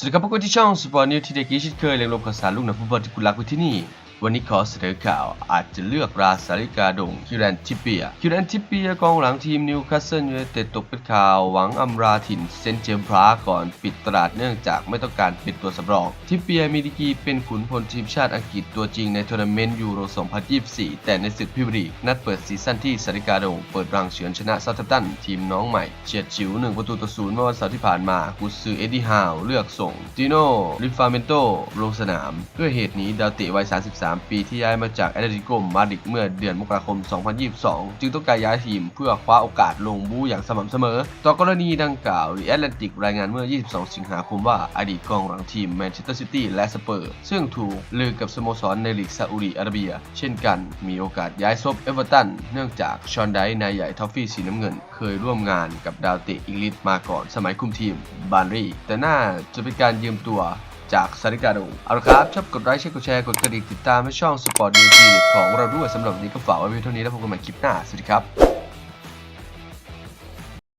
สวัสดีครับพบกันที่ช่องสปอร์ตนิวที่เด็กกี้ชิดเคยเรียงรวมข่าวสารลูกหนังฟุตบอลที่คุณรักไว้ที่นี่ วันนี้ขอเสนอข่าวอาจจะเลือกราสาริกาดงคิวแรนทิปเปียคิวแรนทิปเปียกองหลังทีมนิวคาสเซิลยูไนเต็ดตกเป็นข่าวหวังอำราถิ่นเซนเจมส์พราก่อนปิดตลาดเนื่องจากไม่ต้องการเป็นตัวสำรอง ทิปเปียมีดีกีเป็นขุนพลทีมชาติอังกฤษตัวจริงในทัวร์นาเมนต์ยูโร 2024 แต่ในศึกพรีเมียร์ลีกนัดเปิดซีซั่นที่สาริกาดงเปิดรังเฉือนชนะเซาท์แฮมป์ตันทีมน้องใหม่เฉียดฉิว1ประตูต่อศูนย์เมื่อวันเสาร์ที่ผ่านมากุนซือเอ็ดดี้ฮาวเลือกส่งติโนริฟาเมนโตลงสนามด้วยเหตุนี้ดาวเตะวัย 33ปีที่ย้ายมาจากแอตเลติโกมาดริดเมื่อเดือนมกราคม 2022 จึงต้องการย้ายทีมเพื่อคว้าโอกาสลงบูอย่างสม่ำเสมอ ต่อกรณีดังกล่าวแอตแลนติกรายงานเมื่อ 22 สิงหาคมว่าอดีตกองหลังทีมแมนเชสเตอร์ซิตี้และสเปอร์ ซึ่งถูกลือกับสโมสรในลีกซาอุดิอาระเบีย เช่นกันมีโอกาสย้ายซบเอเวอร์ตันเนื่องจากชอนไดนายใหญ่ทอฟฟี่สีน้ำเงิน เคยร่วมงานกับดาวเตะอังกฤษมาก่อนสมัยคุมทีมบานรีแต่น่าจะเป็นการยืมตัว จากสาริกาดูเอาละครับ ชอบกดไลค์ใช่กดแชร์ กดกระดิ่งติดตามให้ช่องสปอร์ตนิวทีของเราด้วยสำหรับวันนี้ก็ฝากไว้เพียงเท่านี้แล้วพบกันใหม่คลิปหน้า สวัสดีครับ